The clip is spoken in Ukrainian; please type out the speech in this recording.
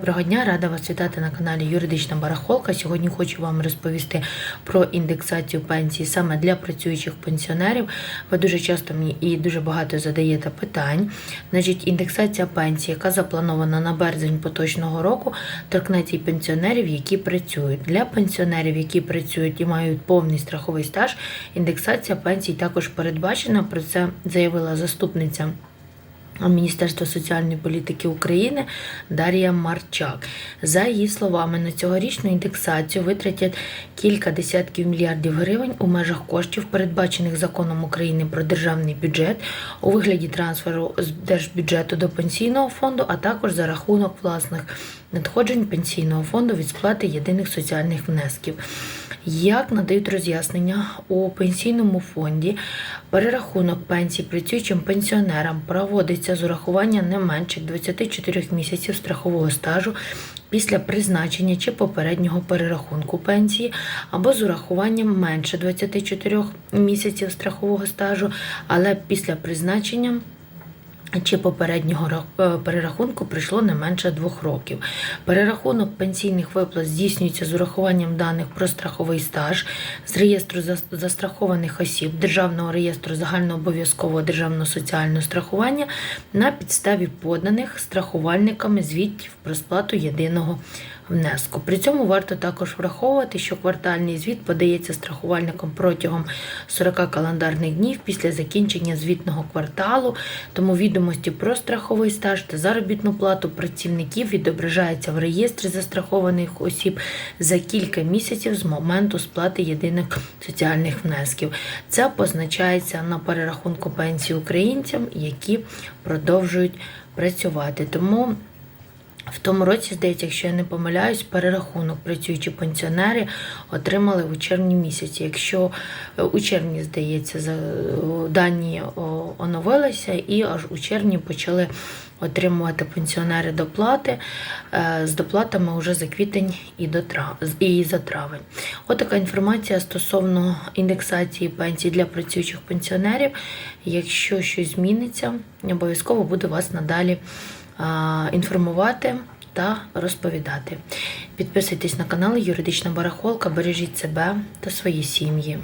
Доброго дня, рада вас вітати на каналі Юридична Барахолка. Сьогодні хочу вам розповісти про індексацію пенсії саме для працюючих пенсіонерів. Ви дуже часто мені і дуже багато задаєте питань. Значить, індексація пенсії, яка запланована на березень поточного року, торкнеться і пенсіонерів, які працюють. Для пенсіонерів, які працюють і мають повний страховий стаж, індексація пенсій також передбачена. Про це заявила заступниця. Міністерства соціальної політики України Дар'я Марчак. За її словами, на цьогорічну індексацію витратять кілька десятків мільярдів гривень у межах коштів, передбачених законом України про державний бюджет у вигляді трансферу з держбюджету до пенсійного фонду, а також за рахунок власних надходжень пенсійного фонду від сплати єдиних соціальних внесків. Як надають роз'яснення у пенсійному фонді, перерахунок пенсій працюючим пенсіонерам проводиться з урахування не менше 24 місяців страхового стажу після призначення чи попереднього перерахунку пенсії, або з урахуванням менше 24 місяців страхового стажу, але після призначення чи попереднього е, перерахунку прийшло не менше двох років. Перерахунок пенсійних виплат здійснюється з урахуванням даних про страховий стаж з реєстру зас- застрахованих осіб Державного реєстру загальнообов'язкового державного соціального страхування на підставі поданих страхувальниками звітів про сплату єдиного внеску. При цьому варто також враховувати, що квартальний звіт подається страхувальником протягом 40 календарних днів після закінчення звітного кварталу, тому відомості про страховий стаж та заробітну плату працівників відображаються в реєстрі застрахованих осіб за кілька місяців з моменту сплати єдиних соціальних внесків. Це позначається на перерахунку пенсії українцям, які продовжують працювати. Тому в тому році, здається, якщо я не помиляюсь, перерахунок працюючі пенсіонери отримали у червні місяці. Якщо е, у червні, здається, дані оновилися, і аж у червні почали отримувати пенсіонери доплати е, з доплатами вже за квітень і до трав... і за травень. От така інформація стосовно індексації пенсій для працюючих пенсіонерів. Якщо щось зміниться, обов'язково буду вас надалі інформувати та розповідати. Підписуйтесь на канал Юридична Барахолка, бережіть себе та свої сім'ї.